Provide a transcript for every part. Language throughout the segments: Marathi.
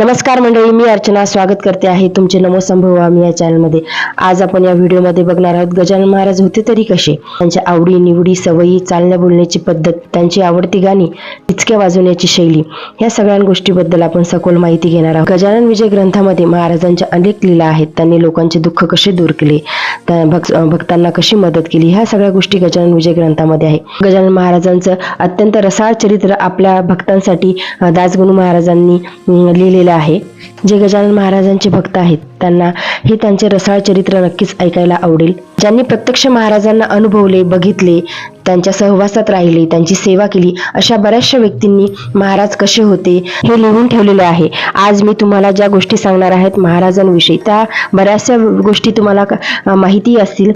नमस्कार मंडळी मी अर्चना स्वागत करते आहे तुमचे नमो संभवामी या चॅनलमध्ये. आज आपण या व्हिडिओमध्ये बघणार आहोत गजानन महाराज होते तरी कसे? त्यांच्या आवडी निवडी सवयी चालण्या बोलण्याची पद्धत त्यांची आवडती गाणी इचक्या वाजवण्याची शैली या सगळ्या गोष्टीबद्दल आपण सखोल माहिती घेणार आहोत. गजानन विजय ग्रंथामध्ये महाराजांच्या अनेक लीला आहेत त्यांनी लोकांचे दुःख कसे दूर केले? भक्तांना कशी मदत केली? ह्या सगळ्या गोष्टी गजानन विजय ग्रंथामध्ये आहे. गजानन महाराजांचं अत्यंत रसाळ चरित्र आपल्या भक्तांसाठी दासगुरू महाराजांनी लिहिलेलं आहे. जे गजानन महाराजांचे भक्त आहेत त्यांना हे त्यांचे रसाळ चरित्र नक्कीच ऐकायला आवडेल. ज्यांनी प्रत्यक्ष महाराजांना अनुभवले बघितले त्यांच्या सहवासात राहिले त्यांची सेवा केली. अशा बऱ्याचशा व्यक्तींनी महाराज कसे होते हे लिहून ठेवलेले आहे. आज मी तुम्हाला ज्या गोष्टी सांगणार आहेत महाराजांविषयी त्या बऱ्याचशा गोष्टी तुम्हाला माहिती असतील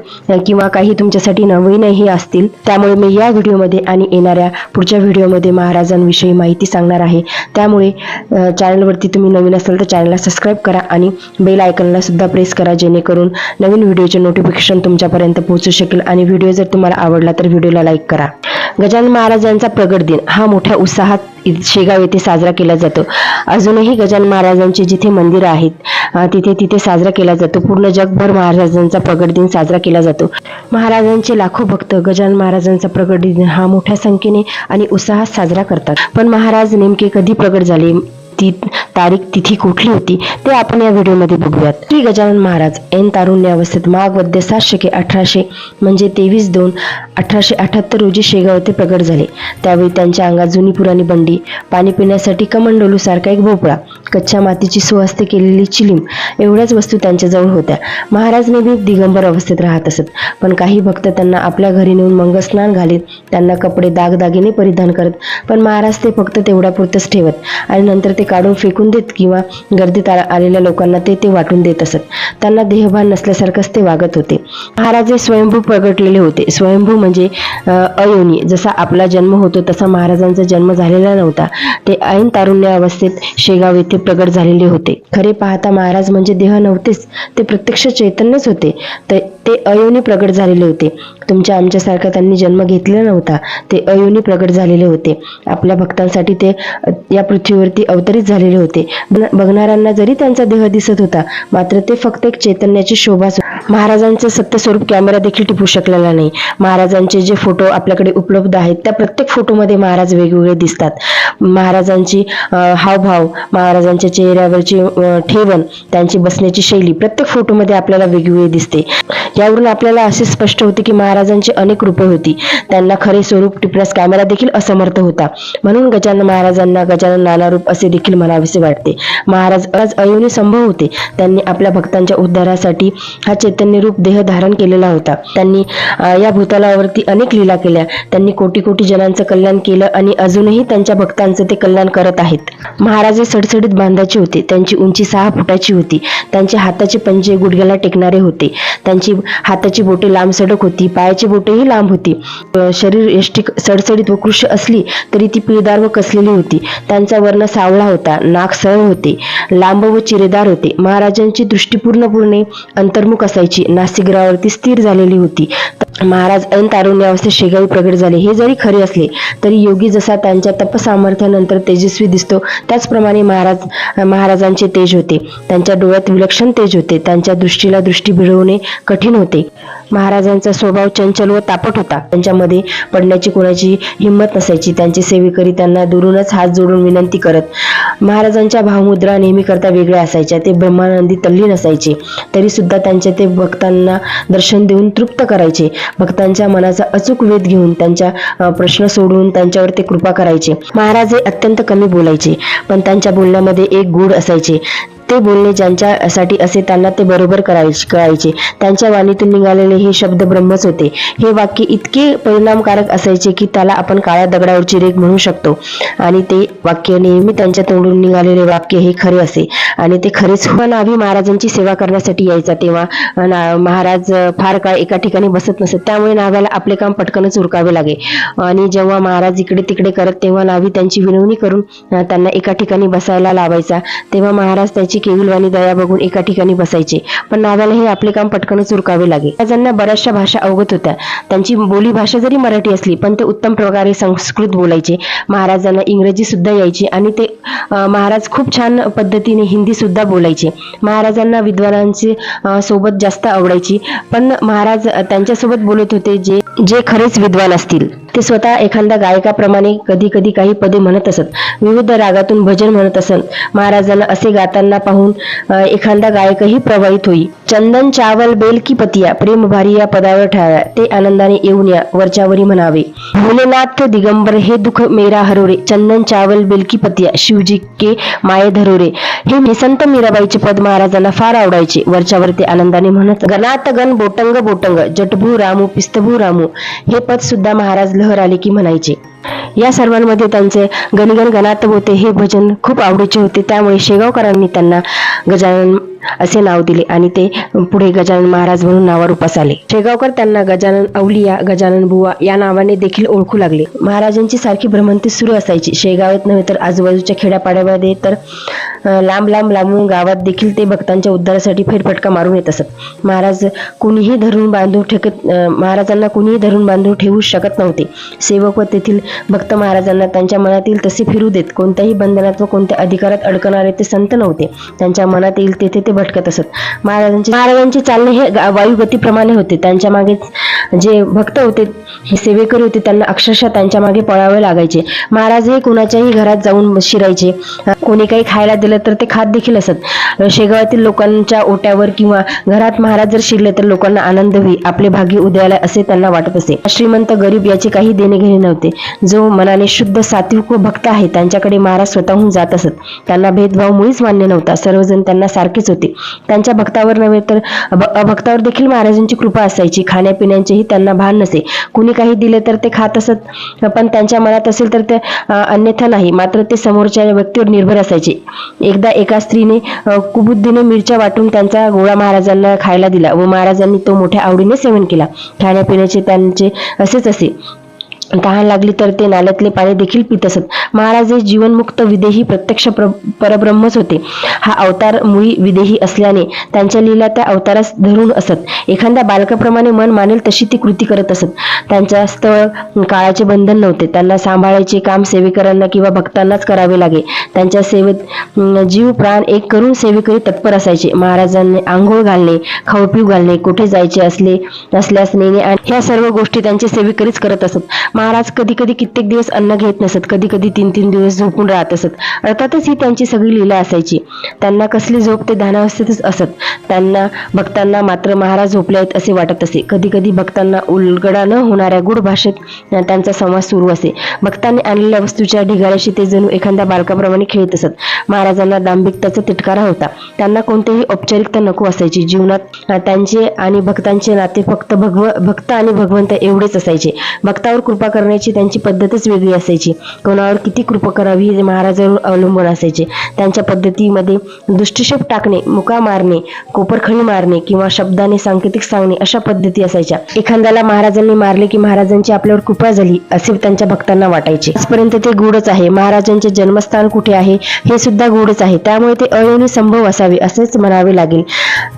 किंवा काही तुमच्यासाठी नवीनही असतील. त्यामुळे मी या व्हिडिओमध्ये आणि येणाऱ्या पुढच्या व्हिडिओमध्ये महाराजांविषयी माहिती सांगणार आहे. त्यामुळे चॅनलवरती तुम्ही नवीन असाल तर चॅनलला सबस्क्राईब करा आणि बेल आयकनला सुद्धा प्रेस करा जेणेकरून नवीन व्हिडिओचे नोटिफिकेशन तुमच्यापर्यंत पोहोचू शकेल. आणि व्हिडिओ जर तुम्हाला आवडला तर व्हिडिओला लाईक करा. गजानन महाराजांचा प्रगट दिन. हा मोठ्या उत्साहात शेगाव येथे साजरा केला जातो. अजूनही गजानन महाराजांचे जिथे मंदिर आहेत तिथे तिथे साजरा केला जातो. पूर्ण जगभर महाराजांचा प्रगट दिन साजरा केला जातो. महाराजांचे लाखो भक्त गजानन महाराजांचा प्रगट दिन हा मोठ्या संख्येने आणि उत्साहात साजरा करतात. पण महाराज नेमके कधी प्रगट झाले? ती तारीख तिथी कुठली होती ते आपण या व्हिडिओमध्ये बघूयात. श्री गजानन महाराज एन तारुण्य अवस्थेत माघ वद्य सात शके अठराशे म्हणजे तेवीस दोन अठराशे अठ्याहत्तर रोजी शेगाव येथे प्रगट झाले. त्यावेळी त्यांच्या अंगात जुनी पुराणी बंडी पाणी पिण्यासाठी कमंडोलू सारखा एक भोपळा कच्च्या मातीची सुहस्ते केलेली चिलीम एवढ्याच वस्तू त्यांच्याजवळ होत्या. महाराज नेहमी दिगंबर अवस्थेत राहत असत पण काही भक्त त्यांना आपल्या घरी नेऊन मंगस्नान घालीत त्यांना कपडे दागदागिने परिधान करत पण महाराज ते फक्त तेवढ्यापुरतंच ठेवत आणि नंतर ते काढून फेकून देत किंवा गर्दीत आलेल्या लोकांना ते ते वाटून देत असत. त्यांना देहभान नसल्यासारखंच ते वागत होते. महाराज हे स्वयंभू प्रगटलेले होते. स्वयंभू म्हणजे अयोनी. जसा आपला जन्म होतो तसा महाराजांचा जन्म झालेला नव्हता. ते ऐन तारुण्य अवस्थेत शेगाव येथे प्रगट झालेले होते. खरे पाहता महाराज म्हणजे देह नव्हतेच ते प्रत्यक्ष चैतन्यच होते. ते ते अयोनी प्रगट झालेले होते. तुमच्या आमच्यासारखा त्यांनी जन्म घेतला नव्हता. ते अयोनी प्रगट झालेले होते. आपल्या भक्तांसाठी ते या पृथ्वीवरती अवतरित झालेले होते. बघणाऱ्यांना जरी त्यांचा देह दिसत होता मात्र ते फक्त एक चैतन्याची शोभा महाराजांचं सत्य स्वरूप कॅमेरा देखील टिपू शकलेला नाही. महाराजांचे जे फोटो आपल्याकडे उपलब्ध आहेत त्या प्रत्येक फोटोमध्ये महाराज वेगवेगळे दिसतात. महाराजांची हावभाव महाराजांच्या चेहऱ्यावरची ठेवण त्यांची बसण्याची शैली प्रत्येक फोटोमध्ये आपल्याला वेगवेगळी दिसते. यावरून आपल्याला असे स्पष्ट होते की महाराजांची अनेक रूपं होती. त्यांना खरे स्वरूप टिपण्यास कॅमेरा देखील असमर्थ होता. म्हणून गजानन महाराजांना गजानन नाना रूप असे देखील म्हणावेसे वाटते. महाराज आज अयोनी संभव होते. त्यांनी आपल्या भक्तांच्या उद्धारासाठी हा चैतन्य रूप देह धारण केलेला होता. त्यांनी या भूतालावरती अनेक लीला केल्या. त्यांनी कोटी कोटी जणांचं कल्याण केलं आणि अजूनही त्यांच्या भक्तांचं ते कल्याण करत आहेत. महाराज हे सडसडीत बांधाचे होते. त्यांची उंची सहा फुटाची होती. त्यांचे हाताचे पंजे गुडघ्याला टेकणारे होते. त्यांची हाताची बोटे लांब सडक होती. पायाची बोटेही लांब होती. शरीर यष्टी सडसडीत व कृश असली तरी ती पिळदार व कसलेली होती. त्यांचा वर्ण सावळा होता नाक सरळ होते लांब व चिरेदार होते. महाराजांची दृष्टी पूर्णपूर्णे अंतर्मुख असायची. नासिग्रावरती स्थिर झालेली होती. महाराज ऐन तारुण्य अवस्थेत शेगावी प्रगट झाले. हे जरी खरे असले तरी योगी जसा त्यांच्या तपसामर्थ्यानंतर तेजस्वी दिसतो त्याचप्रमाणे महाराज महाराजांचे तेज होते. त्यांच्या डोळ्यात विलक्षण तेज होते. त्यांच्या दृष्टीला दृष्टी भिडवणे कठीण होते. महाराजांचा स्वभाव चंचल व तापट होता. त्यांच्यामध्ये पडण्याची कोणाची हिंमत नसायची. त्यांचे सेवेकरी त्यांना दुरूनच हात जोडून विनंती करत. महाराजांच्या भावमुद्रा नेहमीकरता वेगळ्या असायच्या. ते ब्रह्मानंदी तल्लीन असायचे. तरी सुद्धा त्यांच्या ते भक्तांना दर्शन देऊन तृप्त करायचे. भक्तांच्या मनाचा अचूक वेध घेऊन त्यांच्या प्रश्न सोडून त्यांच्यावर ते कृपा करायचे. महाराज हे अत्यंत कमी बोलायचे पण त्यांच्या बोलण्यामध्ये एक गूढ असायचे. ते बोलणे ज्यांच्यासाठी असे त्यांना ते बरोबर करायचे कळायचे त्यांच्या वाणीतून निघालेले हे शब्द ब्रह्मच होते. हे वाक्य इतके परिणामकारक असायचे की त्याला आपण काळ्या दगडावरची रेख म्हणू शकतो. आणि ते वाक्य नेहमी त्यांच्या तोंडून निघालेले वाक्य हे खरे असे. आणि ते खरेच पण नाभी महाराजांची सेवा करण्यासाठी यायचा तेव्हा ना- महाराज फार काळ एका ठिकाणी बसत नसत त्यामुळे नाव्याला आपले काम पटकनच उरकावे लागे. आणि जेव्हा महाराज इकडे तिकडे करत तेव्हा नावी त्यांची विनवणी करून त्यांना एका ठिकाणी बसायला लावायचा. तेव्हा महाराज त्याची महाराजांची केविलवाणी दया बघून एका ठिकाणी बसायचे. पण नावाला हे आपले काम पटकनच उरकावे लागे. महाराजांना बऱ्याचशा भाषा अवगत होत्या. त्यांची बोली भाषा जरी मराठी असली पण ते उत्तम प्रकारे संस्कृत बोलायचे. महाराजांना इंग्रजी सुद्धा यायची आणि ते महाराज खूप छान पद्धतीने हिंदी सुद्धा बोलायचे. महाराजांना विद्वानांची सोबत जास्त आवडायची. पण महाराज त्यांच्यासोबत बोलत होते जे जे खरेच विद्वान असतील. ते स्वतः एखाद्या गायकाप्रमाणे कधी कधी काही पदे म्हणत असत. विविध रागातून भजन म्हणत असत. महाराजांना असे गाताना पाहून एखादा गायकही प्रभावित होई. चंदन चावल बेल की पतिया प्रेम भारी या पदावर ठेवा ते आनंदाने येऊन या वरच्यावरी म्हणावे भोलेनाथ दिगंबर हे दुःख मेरा हरोरे. चंदन चावल बेल की पतिया शिवजी के माये धरोरे. हे निसंत संत मीराबाईचे पद महाराजांना फार आवडायचे. वरच्यावर ते आनंदाने म्हणत गणात गण बोटंग बोटंग जटभू रामू पिस्तभू रामू. हे पद सुद्धा महाराज लहर आले की म्हणायचे या सर्वांमध्ये त्यांचे गणगण गणात होते हे भजन खूप आवडीचे होते. त्यामुळे शेगावकरांनी त्यांना गजानन असे नाव दिले आणि ते पुढे गजानन महाराज म्हणून नावावर उपास आले शेगावकर त्यांना गजानन अवलिया गजानन बुवा या नावाने देखील ओळखू लागले. महाराजांची सारखी भ्रमंती सुरू असायची. शेगावात नव्हे तर आजूबाजूच्या खेड्यापाड्यामध्ये तर लांब लांब लांबून गावात देखील ते भक्तांच्या उद्धारासाठी फेरफटका मारून येत असत. महाराज कुणीही धरून बांधून ठेकत महाराजांना कुणीही धरून बांधून ठेवू शकत नव्हते. सेवक व तेथील भक्त महाराजांना त्यांच्या मनातील तसे फिरू देत. कोणत्याही बंधनात व कोणत्या अधिकारात अडकणारे ते संत नव्हते. त्यांच्या मनात येईल तेथे ते भटकत असत. महाराजांचे महाराजांचे चालणे हे वायुगतीप्रमाणे होते. त्यांच्या मागे जे भक्त होते हे सेवेकरी होते त्यांना अक्षरशः त्यांच्या मागे पळावे लागायचे. महाराज हे कुणाच्याही घरात जाऊन शिरायचे. कोणी काही खायला दिलं तर ते खात देखील असत. शेगावातील लोकांच्या ओट्यावर किंवा घरात महाराज जर शिरले तर लोकांना आनंद होई आपले भाग्य उदयाला असे त्यांना वाटत असे. श्रीमंत गरीब याचे काही देणे घेणे नव्हते. जो मनाने शुद्ध सात्विक व भक्त आहे त्यांच्याकडे महाराज स्वतःहून जात असत. त्यांना भेदभाव मुळीच मान्य नव्हता. सर्वजण त्यांना सारखेच होते. त्यांच्या भक्तावर नव्हे तर अभक्तावर देखील महाराजांची कृपा असायची. याचेही त्यांना भान नसे. कुणी काही दिले तर ते खात असत पण त्यांच्या मनात असेल तर ते अन्यथा नाही मात्र ते समोरच्या व्यक्तीवर निर्भर असायचे. एकदा एका स्त्रीने कुबुद्धीने मिरच्या वाटून त्यांचा गोळा महाराजांना खायला दिला व महाराजांनी तो मोठ्या आवडीने सेवन केला. खाण्यापिण्याचे त्यांचे असेच असे. तहान लागली तर ते नाल्यातले पाणी देखील पित असत. महाराज हे जीवनमुक्त विदेही प्रत्यक्ष परब्रह्मच होते. हा अवतार मुळी विदेही असल्याने त्यांच्या लीला त्या अवतारास धरून असत. एखाद्या बालकाप्रमाणे मन मानेल तशी ती कृती करत असत. त्यांच्या स्थळ काळाचे बंधन नव्हते. त्यांना सांभाळायचे काम सेवेकरांना किंवा भक्तांनाच करावे लागे. त्यांच्या सेवेत जीव प्राण एक करून सेवेकरी तत्पर असायचे. महाराजांनी आंघोळ घालणे खाऊ पिऊ घालणे कुठे जायचे असले असल्यास नेणे आणि ह्या सर्व गोष्टी त्यांचे सेवेकरीच करत असत. महाराज कधी कधी कित्येक दिवस अन्न घेत नसत कधी कधी तीन तीन दिवस झोपून राहत असत. अर्थातच ही त्यांची सगळी लीला असायची. त्यांना कसली झोप ते ध्यानावस्थेतच असत. त्यांना भक्तांना मात्र महाराज झोपले आहेत असे वाटत असे. कधी कधी भक्तांना उलगडा न होणाऱ्या गुढ भाषेत त्यांचा संवाद सुरू असे. भक्तांनी आणलेल्या वस्तूच्या ढिगाऱ्याशी ते जणू एखाद्या बालकाप्रमाणे खेळत असत. महाराजांना दांभिकताचा तिटकारा होता. त्यांना कोणतेही औपचारिकता नको असायची. जीवनात त्यांचे आणि भक्तांचे नाते फक्त भगव भक्त आणि भगवंत एवढेच असायचे. भक्तावर कृपा करण्याची त्यांची पद्धतच वेगळी असायची. कोणावर किती कृपा करावी हे महाराजांवर अवलंबून असायचे. त्यांच्या पद्धतीमध्ये दृष्टिक्षेप टाकणे मुका मारणे कोपरखळी मारणे किंवा शब्दाने सांकेतिक सांगणे अशा पद्धती असायच्या. एखाद्याला महाराजांनी मारले की महाराजांची आपल्यावर कृपा झाली असे त्यांच्या भक्तांना वाटायचे. आजपर्यंत ते गूढच आहे. महाराजांचे जन्मस्थान कुठे आहे हे सुद्धा गूढच आहे. त्यामुळे ते अयोनी संभव असावे असेच म्हणावे लागेल.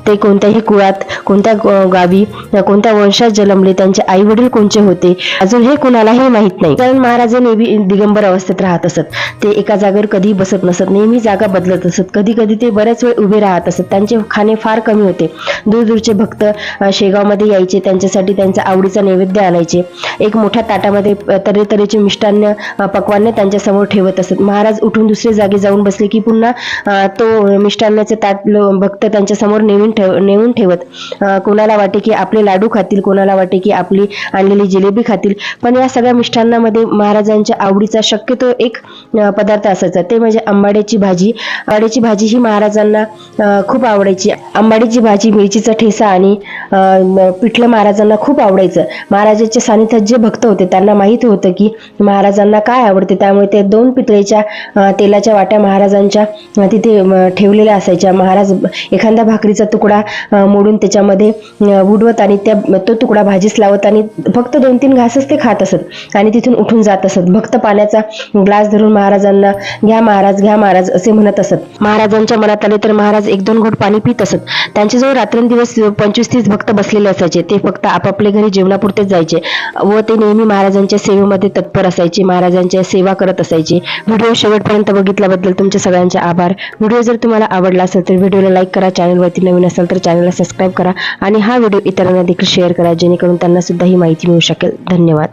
ते कोणत्याही कुळात कोणत्या ग- गावी कोणत्या वंशात जन्मले त्यांचे आई वडील कोणचे होते अजून हे कुणालाही माहीत नाही. कारण महाराज नेहमी दिगंबर अवस्थेत राहत असत. ते एका जागेवर कधी बसत नसत नेहमी जागा बदलत असत. कधी कधी ते बऱ्याच वेळ उभे राहत असत. त्यांचे खाणे फार कमी होते. दूरदूरचे भक्त शेगावमध्ये यायचे त्यांच्यासाठी त्यांचा आवडीचा नैवेद्य आणायचे. एक मोठ्या ताटामध्ये अ, तऱ्हेतऱ्हेचे मिष्टान्न अ, त्यांच्यासमोर त्यांच्यासमोर ठेवत असत. महाराज उठून दुसरे जागी जाऊन बसले की पुन्हा तो मिष्टान्नाचे ताट लो- भक्त त्यांच्यासमोर नेऊन ठेव नेऊन ठेवत. कोणाला वाटे की आपले लाडू खातील कोणाला वाटे की आपली आणलेली जिलेबी खातील. पण या सगळ्या मिष्टांनामध्ये महाराजांच्या आवडीचा शक्यतो एक पदार्थ असायचा. ते म्हणजे आंबाड्याची भाजी. आंबाड्याची भाजी ही महाराजांना खूप आवडायची. आंबाडीची भाजी मिरचीचा ठेसा आणि पिठलं महाराजांना खूप आवडायचं. महाराजांच्या सानिध्यात जे भक्त होते त्यांना माहीत होतं की महाराजांना काय आवडते. त्यामुळे ते दोन पितळेच्या तेलाच्या वाट्या महाराजांच्या तिथे ठेवलेल्या असायच्या. महाराज एखाद्या भाकरीचा तुकडा मोडून त्याच्या अ, बुडवत आणि त्या तो तुकडा भाजीस लावत आणि फक्त दोन तीन घासच ते खात असत. आणि तिथून उठून जात असत. भक्त पाण्याचा ग्लास धरून महाराजांना घ्या महाराज घ्या महाराज असे म्हणत असत. महाराजांच्या मनात आले तर महाराज एक दोन घोट पाणी पित असत. त्यांच्याजवळ रात्रंदिवस पंचवीस तीस भक्त बसलेले असायचे. ते फक्त आपापले घरी जेवणापुरतेच जायचे व ते नेहमी महाराजांच्या सेवेमध्ये तत्पर असायचे. महाराजांच्या सेवा करत असायचे. व्हिडिओ शेवटपर्यंत बघितल्याबद्दल तुमच्या सगळ्यांचे आभार. व्हिडिओ जर तुम्हाला आवडला असेल तर व्हिडिओला लाईक करा. चॅनलवरती नवीन असेल तर चॅनलला सबस्क्राईब करा. आणि हा व्हिडिओ इतरांना देखील शेअर करा जेणेकरून त्यांना सुद्धा ही माहिती मिळू शकेल. धन्यवाद.